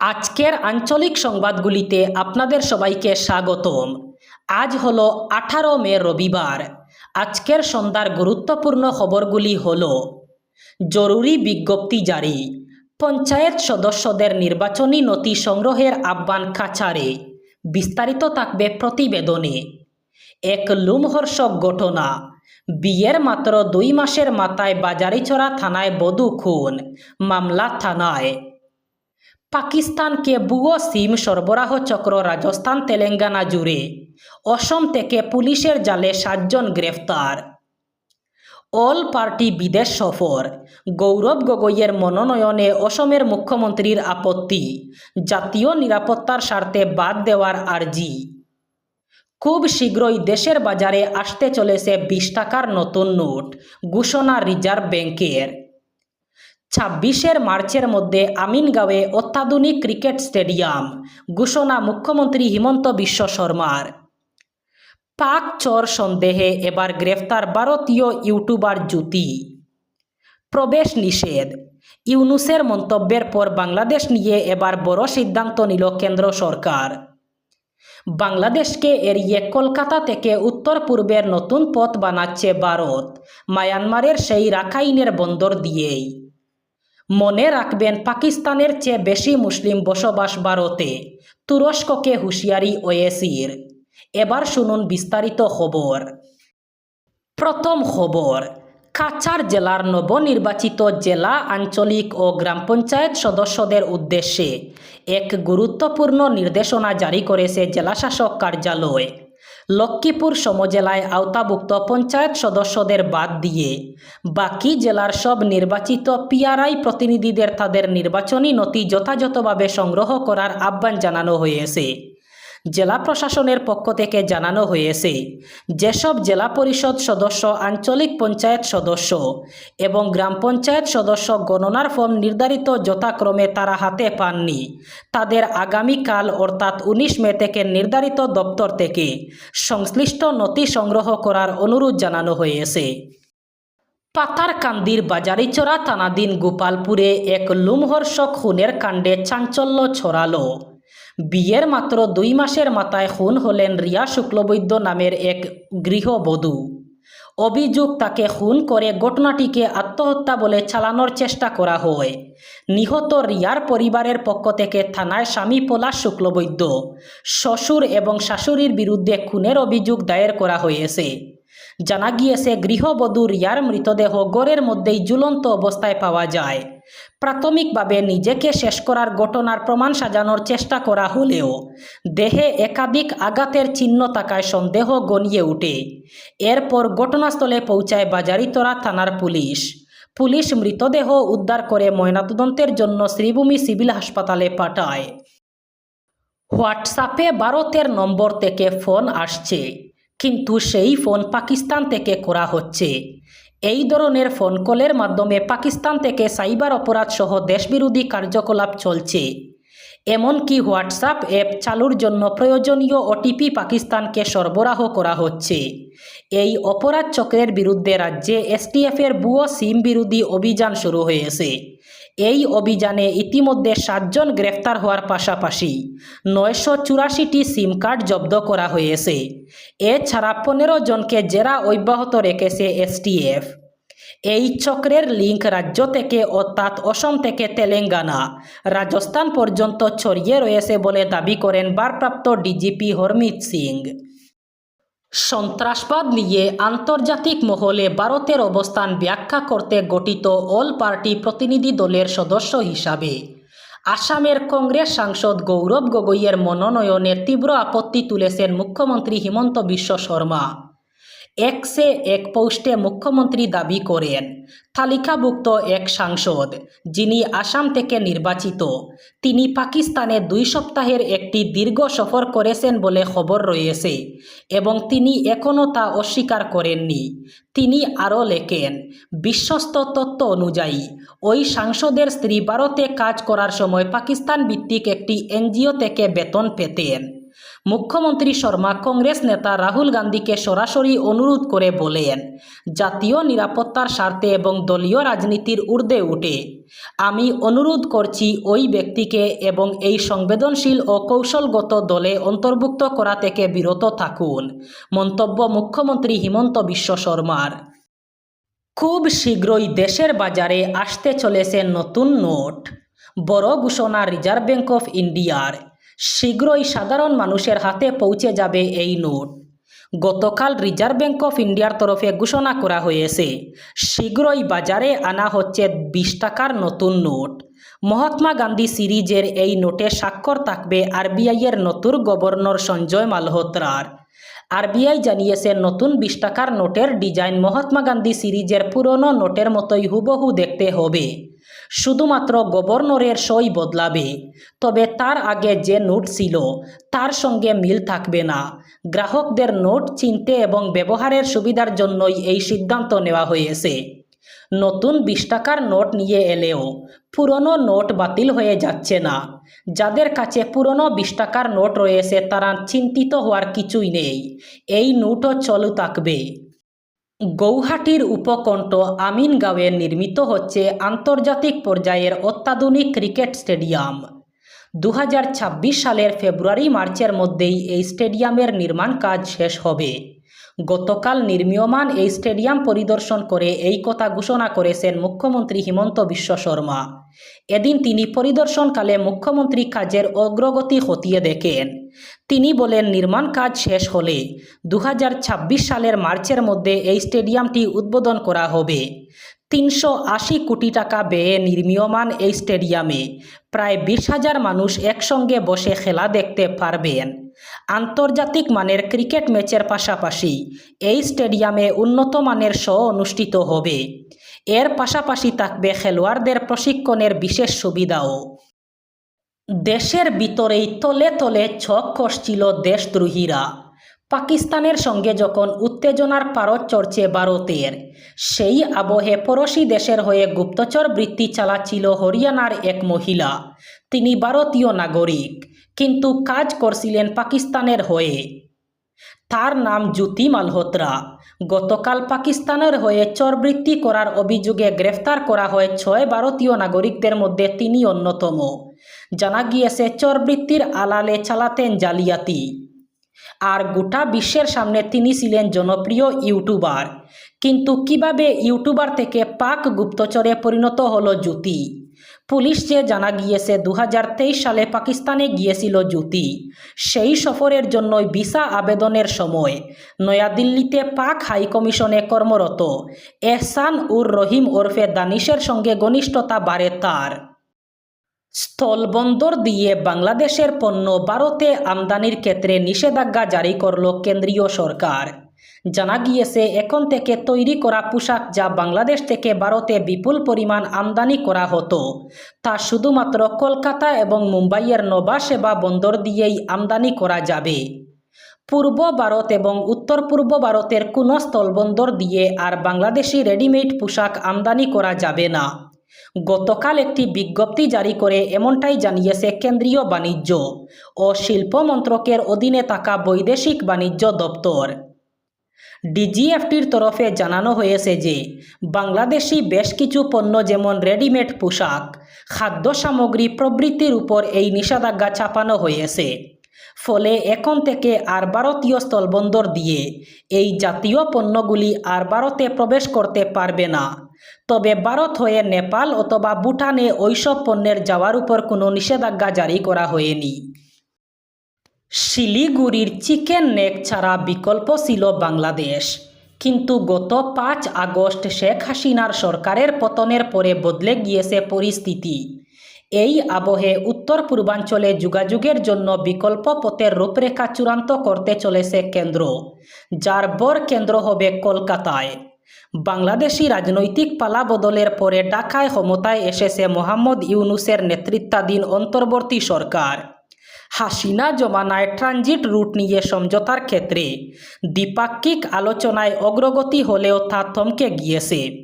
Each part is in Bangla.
আজকের আঞ্চলিক সংবাদগুলিতে আপনাদের সবাইকে স্বাগতম। আজ হল আঠারো মে রবিবার। আজকের সন্ধ্যার গুরুত্বপূর্ণ খবরগুলি হল, জরুরি বিজ্ঞপ্তি জারি, পঞ্চায়েত সদস্যদের নির্বাচনী নথি সংগ্রহের আহ্বান কাছাড়ে বিস্তারিত থাকবে প্রতিবেদনে। এক লুমহর্ষক ঘটনা, বিয়ের মাত্র দুই মাসের মাথায় বাজারিছড়া থানায় বধূ খুন, মামলা থানায়। পাকিস্তানকে ভুয়ো সিম সরবরাহ চক্র রাজস্থান তেলেঙ্গানা জুড়ে। অসম থেকে পুলিশের জালে সাতজন গ্রেফতার। অল পার্টি বিদেশ সফর। গৌরব গগৈয়ের মনোনয়নে অসমের মুখ্যমন্ত্রীর আপত্তি। জাতীয় নিরাপত্তার স্বার্থে বাদ দেওয়ার আর্জি। খুব শীঘ্রই দেশের বাজারে আসতে চলেছে বিশ টাকার নতুন নোট, ঘোষণা রিজার্ভ ব্যাংকের। ছাব্বিশের মার্চের মধ্যে আমিনগাঁওয়ে অত্যাধুনিক ক্রিকেট স্টেডিয়াম, ঘোষণা মুখ্যমন্ত্রী হিমন্ত বিশ্ব শর্মার। পাক চর সন্দেহে এবার গ্রেফতার ভারতীয় ইউটিউবার জ্যোতি। প্রবেশ নিষেধ, ইউনুসের মন্তব্যের পর বাংলাদেশ নিয়ে এবার বড় সিদ্ধান্ত নিল কেন্দ্র সরকার। বাংলাদেশকে এড়িয়ে কলকাতা থেকে উত্তর পূর্বের নতুন পথ বানাচ্ছে ভারত, মায়ানমারের সেই রাখাইনের বন্দর দিয়েই। মনে রাখবেন পাকিস্তানের চেয়ে বেশি মুসলিম বসবাস ভারতে তুরস্ককে হুঁশিয়ারি ওয়েসির। এবার শুনুন বিস্তারিত খবর। প্রথম খবর, কাছাড় জেলার নবনির্বাচিত জেলা আঞ্চলিক ও গ্রাম পঞ্চায়েত সদস্যদের উদ্দেশ্যে এক গুরুত্বপূর্ণ নির্দেশনা জারি করেছে জেলাশাসক কার্যালয়। লক্ষ্মীপুর সমজেলায় আওতাভুক্ত পঞ্চায়েত সদস্যদের বাদ দিয়ে বাকি জেলার সব নির্বাচিত পিআরআই প্রতিনিধিদের তাদের নির্বাচনী নথি যথাযথভাবে সংগ্রহ করার আহ্বান জানানো হয়েছে। জেলা প্রশাসনের পক্ষ থেকে জানানো হয়েছে, যেসব জেলা পরিষদ সদস্য, আঞ্চলিক পঞ্চায়েত সদস্য এবং গ্রাম পঞ্চায়েত সদস্য গণনার ফর্ম নির্ধারিত যথাক্রমে তারা হাতে পাননি, তাদের আগামীকাল অর্থাৎ উনিশ মে থেকে নির্ধারিত দপ্তর থেকে সংশ্লিষ্ট নথি সংগ্রহ করার অনুরোধ জানানো হয়েছে। পাতারকান্দির বাজারিচড়া থানাধীন গোপালপুরে এক লুমহর্ষক খুনের কাণ্ডে চাঞ্চল্য ছড়ালো। বিয়ের মাত্র দুই মাসের মাথায় খুন হলেন রিয়া শুক্লবৈদ্য নামের এক গৃহবধূ। অভিযোগ তাকে খুন করে ঘটনাটিকে আত্মহত্যা বলে চালানোর চেষ্টা করা হয়। নিহত রিয়ার পরিবারের পক্ষ থেকে থানায় স্বামী পলাশ শুক্লবৈদ্য, শ্বশুর এবং শাশুড়ির বিরুদ্ধে খুনের অভিযোগ দায়ের করা হয়েছে। জানা গিয়েছে, গৃহবধূ রিয়ার মৃতদেহ গড়ের মধ্যেই ঝুলন্ত অবস্থায় পাওয়া যায়। প্রাথমিকভাবে নিজেকে শেষ করার ঘটনার প্রমাণ সাজানোর চেষ্টা করা হলেও দেহে একাধিক আঘাতের চিহ্ন থাকায় সন্দেহ গনিয়ে ওঠে। এরপর ঘটনাস্থলে পৌঁছায় বাজারিতরা থানার পুলিশ। পুলিশ মৃতদেহ উদ্ধার করে ময়নাতদন্তের জন্য শ্রীভূমি সিভিল হাসপাতালে পাঠায়। হোয়াটসঅ্যাপে ভারতের নম্বর থেকে ফোন আসছে, কিন্তু সেই ফোন পাকিস্তান থেকে করা হচ্ছে। এই ধরনের ফোন কলের মাধ্যমে পাকিস্তান থেকে সাইবার অপরাধসহ দেশবিরোধী কার্যকলাপ চলছে। এমনকি হোয়াটসঅ্যাপ অ্যাপ চালুর জন্য প্রয়োজনীয় ওটিপি পাকিস্তানকে সরবরাহ করা হচ্ছে। এই অপরাধ চক্রের বিরুদ্ধে রাজ্যে এসটিএফের ভুয়ো সিম বিরোধী অভিযান শুরু হয়েছে। এই অভিযানে ইতিমধ্যে সাতজন গ্রেফতার হওয়ার পাশাপাশি নয়শো চুরাশিটি সিম কার্ড জব্দ করা হয়েছে। এছাড়া পনেরো জনকে জেরা অব্যাহত রেখেছে এসটিএফ। এই চক্রের লিঙ্ক রাজ্য থেকে অর্থাৎ অসম থেকে তেলেঙ্গানা, রাজস্থান পর্যন্ত ছড়িয়ে রয়েছে বলে দাবি করেন ভারপ্রাপ্ত ডিজিপি হরমিত সিং। সন্ত্রাসবাদ নিয়ে আন্তর্জাতিক মহলে ভারতের অবস্থান ব্যাখ্যা করতে গঠিত অল পার্টি প্রতিনিধি দলের সদস্য হিসাবে। আসামের কংগ্রেস সাংসদ গৌরব গগৈয়ের মনোনয়নে তীব্র আপত্তি তুলেছেন মুখ্যমন্ত্রী হিমন্ত বিশ্ব শর্মা। এক্সে এক পোস্টে মুখ্যমন্ত্রী দাবি করেন, তালিকাভুক্ত এক সাংসদ, যিনি আসাম থেকে নির্বাচিত। তিনি পাকিস্তানে দুই সপ্তাহের একটি দীর্ঘ সফর করেছেন বলে খবর রয়েছে এবং তিনি এখনও তা অস্বীকার করেননি। তিনি আরও লেখেন, বিশ্বস্ত তথ্য অনুযায়ী, ওই সাংসদের স্ত্রী ভারতে কাজ করার সময় পাকিস্তান ভিত্তিক একটি এনজিও থেকে বেতন পেতেন। মুখ্যমন্ত্রী শর্মা কংগ্রেস নেতা রাহুল গান্ধীকে সরাসরি অনুরোধ করে বলেন, জাতীয় নিরাপত্তার স্বার্থে এবং দলীয় রাজনীতির ঊর্ধ্বে উঠে। আমি অনুরোধ করছি ওই ব্যক্তিকে এবং এই সংবেদনশীল ও কৌশলগত দলে অন্তর্ভুক্ত করা থেকে বিরত থাকুন। মন্তব্য মুখ্যমন্ত্রী হিমন্ত বিশ্ব শর্মার। খুব শীঘ্রই দেশের বাজারে আসতে চলেছে নতুন নোট। বড় ঘোষণা রিজার্ভ ব্যাঙ্ক অফ ইন্ডিয়ার। শীঘ্রই সাধারণ মানুষের হাতে পৌঁছে যাবে এই নোট। গতকাল রিজার্ভ ব্যাঙ্ক অফ ইন্ডিয়ার তরফে ঘোষণা করা হয়েছে, শীঘ্রই বাজারে আনা হচ্ছে বিশ টাকার নতুন নোট। মহাত্মা গান্ধী সিরিজের এই নোটে স্বাক্ষর থাকবে আরবিআইয়ের নতুন গভর্নর সঞ্জয় মালহোত্রার। আরবিআই জানিয়েছে, নতুন বিশ টাকার নোটের ডিজাইন মহাত্মা গান্ধী সিরিজের পুরনো নোটের মতোই হুবহু দেখতে হবে। শুধুমাত্র গভর্নরের সই বদলাবে। তবে তার আগে যে নোট ছিল, তার সঙ্গে মিল থাকবে না। গ্রাহকদের নোট চিনতে এবং ব্যবহারের সুবিধার জন্যই এই সিদ্ধান্ত নেওয়া হয়েছে। নতুন বিশ টাকার নোট নিয়ে এলেও পুরনো নোট বাতিল হয়ে যাচ্ছে না। যাদের কাছে পুরনো বিশ টাকার নোট রয়েছে, তারা চিন্তিত হওয়ার কিছুই নেই। এই নোটও চলু থাকবে। গৌহাটির উপকণ্ঠ আমিনগাঁওয়ে নির্মিত হচ্ছে আন্তর্জাতিক পর্যায়ের অত্যাধুনিক ক্রিকেট স্টেডিয়াম। দু হাজার ছাব্বিশ সালের ফেব্রুয়ারি মার্চের মধ্যেই এই স্টেডিয়ামের নির্মাণ কাজ শেষ হবে। গতকাল নির্মীয়মান এই স্টেডিয়াম পরিদর্শন করে এই কথা ঘোষণা করেছেন মুখ্যমন্ত্রী হিমন্ত বিশ্ব শর্মা। এদিন তিনি পরিদর্শনকালে মুখ্যমন্ত্রী কাজের অগ্রগতি খতিয়ে দেখেন। তিনি বলেন, নির্মাণ কাজ শেষ হলে দু হাজার ছাব্বিশ সালের মার্চের মধ্যে এই স্টেডিয়ামটি উদ্বোধন করা হবে। তিনশো আশি কোটি টাকা ব্যয়ে নির্মীয়মান এই স্টেডিয়ামে প্রায় বিশ হাজার মানুষ একসঙ্গে বসে খেলা দেখতে পারবেন। আন্তর্জাতিক মানের ক্রিকেট ম্যাচের পাশাপাশি এই স্টেডিয়ামে উন্নত মানের শো অনুষ্ঠিত হবে। এর পাশাপাশি থাকবে খেলোয়াড়দের প্রশিক্ষণের বিশেষ সুবিধাও। দেশের ভিতরেই তলে তলে ছক কষছিল দেশদ্রোহীরা। পাকিস্তানের সঙ্গে যখন উত্তেজনার পারদ চড়ছে ভারতের, সেই আবহে পড়োশি দেশের হয়ে গুপ্তচর বৃত্তি চালাচ্ছিল হরিয়ানার এক মহিলা। তিনি ভারতীয় নাগরিক, কিন্তু কাজ করছিলেন পাকিস্তানের হয়ে। তার নাম জ্যোতি মালহোত্রা। গতকাল পাকিস্তানের হয়ে চরবৃত্তি করার অভিযোগে গ্রেফতার করা হয় ছয় ভারতীয় নাগরিকদের মধ্যে তিনি অন্যতম। জানা গিয়েছে চরবৃত্তির আলালে চালাতেন জালিয়াতি। আর গোটা বিশ্বের সামনে তিনি ছিলেন জনপ্রিয় ইউটিউবার। কিন্তু কীভাবে ইউটিউবার থেকে পাক গুপ্তচরে পরিণত হলো জ্যোতি? পুলিশ যে জানা গিয়েছে দু হাজার তেইশ সালে পাকিস্তানে গিয়েছিল জ্যোতি। সেই সফরের জন্যই ভিসা আবেদনের সময় নয়াদিল্লিতে পাক হাইকমিশনে কর্মরত এহসান উর রহিম ওরফে দানিশের সঙ্গে ঘনিষ্ঠতা বাড়ে তার। স্থলবন্দর দিয়ে বাংলাদেশের পণ্য ভারতে আমদানির ক্ষেত্রে নিষেধাজ্ঞা জারি করল কেন্দ্রীয় সরকার। জানা গিয়েছে, এখন থেকে তৈরি করা পোশাক যা বাংলাদেশ থেকে ভারতে বিপুল পরিমাণ আমদানি করা হতো, তা শুধুমাত্র কলকাতা এবং মুম্বাইয়ের নবা সেবা বন্দর দিয়েই আমদানি করা যাবে। পূর্ব ভারত এবং উত্তর পূর্ব ভারতের কোনো স্থলবন্দর দিয়ে আর বাংলাদেশি রেডিমেড পোশাক আমদানি করা যাবে না। গতকাল একটি বিজ্ঞপ্তি জারি করে এমনটাই জানিয়েছে কেন্দ্রীয় বাণিজ্য ও শিল্প মন্ত্রকের অধীনে থাকা বৈদেশিক বাণিজ্য দপ্তর। ডিজিএফটির তরফে জানানো হয়েছে যে, বাংলাদেশি বেশ কিছু পণ্য যেমন রেডিমেড পোশাক, খাদ্য সামগ্রী প্রভৃতির উপর এই নিষেধাজ্ঞা চাপানো হয়েছে। ফলে এখন থেকে আর ভারতীয় স্থলবন্দর দিয়ে এই জাতীয় পণ্যগুলি আর ভারতে প্রবেশ করতে পারবে না। তবে ভারত হয়ে নেপাল অথবা ভুটানে ওইসব পণ্যের যাওয়ার উপর কোনো নিষেধাজ্ঞা জারি করা হয়নি। শিলিগুড়ির চিকেন নেক ছাড়া বিকল্প ছিল বাংলাদেশ। কিন্তু গত পাঁচ আগস্ট শেখ হাসিনার সরকারের পতনের পরে বদলে গিয়েছে পরিস্থিতি। এই আবহে উত্তর পূর্বাঞ্চলে যোগাযোগের জন্য বিকল্প পথের রূপরেখা চূড়ান্ত করতে চলেছে কেন্দ্র, যার বর কেন্দ্র হবে কলকাতায়। বাংলাদেশি রাজনৈতিক পালা বদলের পরে ডাকায় ক্ষমতায় এসেছে মোহাম্মদ ইউনুসের নেতৃত্বাধীন অন্তর্বর্তী সরকার। হাসিনা জমানায় ট্রানজিট রুট নিয়ে সমঝোতার ক্ষেত্রে দ্বিপাক্ষিক আলোচনায় অগ্রগতি হলেও তা থমকে গিয়েছে।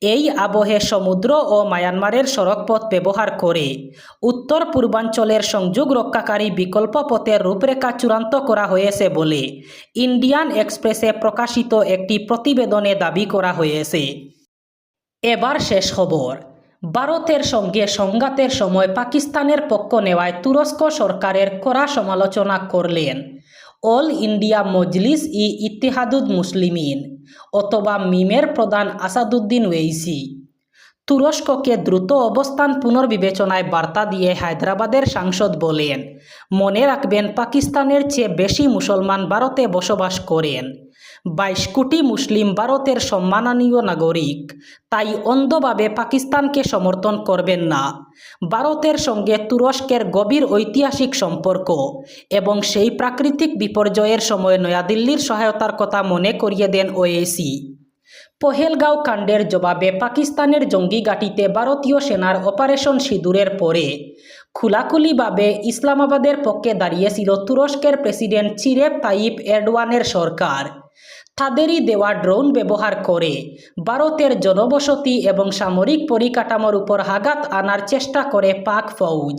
এই আবহে সমুদ্র ও মায়ানমারের সড়কপথ ব্যবহার করে উত্তর পূর্বাঞ্চলের সংযোগ রক্ষাকারী বিকল্প পথের রূপরেখা চূড়ান্ত করা হয়েছে বলে ইন্ডিয়ান এক্সপ্রেসে প্রকাশিত একটি প্রতিবেদনে দাবি করা হয়েছে। এবার শেষ খবর। ভারতের সঙ্গে সংঘাতের সময় পাকিস্তানের পক্ষ নেওয়ায় তুরস্ক সরকারের কড়া সমালোচনা করলেন। অল ইন্ডিয়া মজলিস ই ইতিহাদুদ মুসলিমিন অথবা মিমের প্রধান আসাদুদ্দিন ওয়েইসি। তুরস্ককে দ্রুত অবস্থান পুনর্বিবেচনায় বার্তা দিয়ে হায়দ্রাবাদের সাংসদ বলেন, মনে রাখবেন পাকিস্তানের চেয়ে বেশি মুসলমান ভারতে বসবাস করেন। বাইশ কোটি মুসলিম ভারতের সম্মাননীয় নাগরিক। তাই অন্ধভাবে পাকিস্তানকে সমর্থন করবেন না। ভারতের সঙ্গে তুরস্কের গভীর ঐতিহাসিক সম্পর্ক এবং সেই প্রাকৃতিক বিপর্যয়ের সময় নয়াদিল্লির সহায়তার কথা মনে করিয়ে দেন ওএসি। পহেলগাঁও কাণ্ডের জবাবে পাকিস্তানের জঙ্গি ঘাঁটিতে ভারতীয় সেনার অপারেশন সিঁদুরের পরে খোলাখুলিভাবে ইসলামাবাদের পক্ষে দাঁড়িয়েছিল তুরস্কের প্রেসিডেন্ট চিরেপ তাইপ এরডোয়ানের সরকার। তাদেরই দেওয়া ড্রোন ব্যবহার করে ভারতের জনবসতি এবং সামরিক পরিকাঠামোর উপর আঘাত আনার চেষ্টা করে পাক ফৌজ।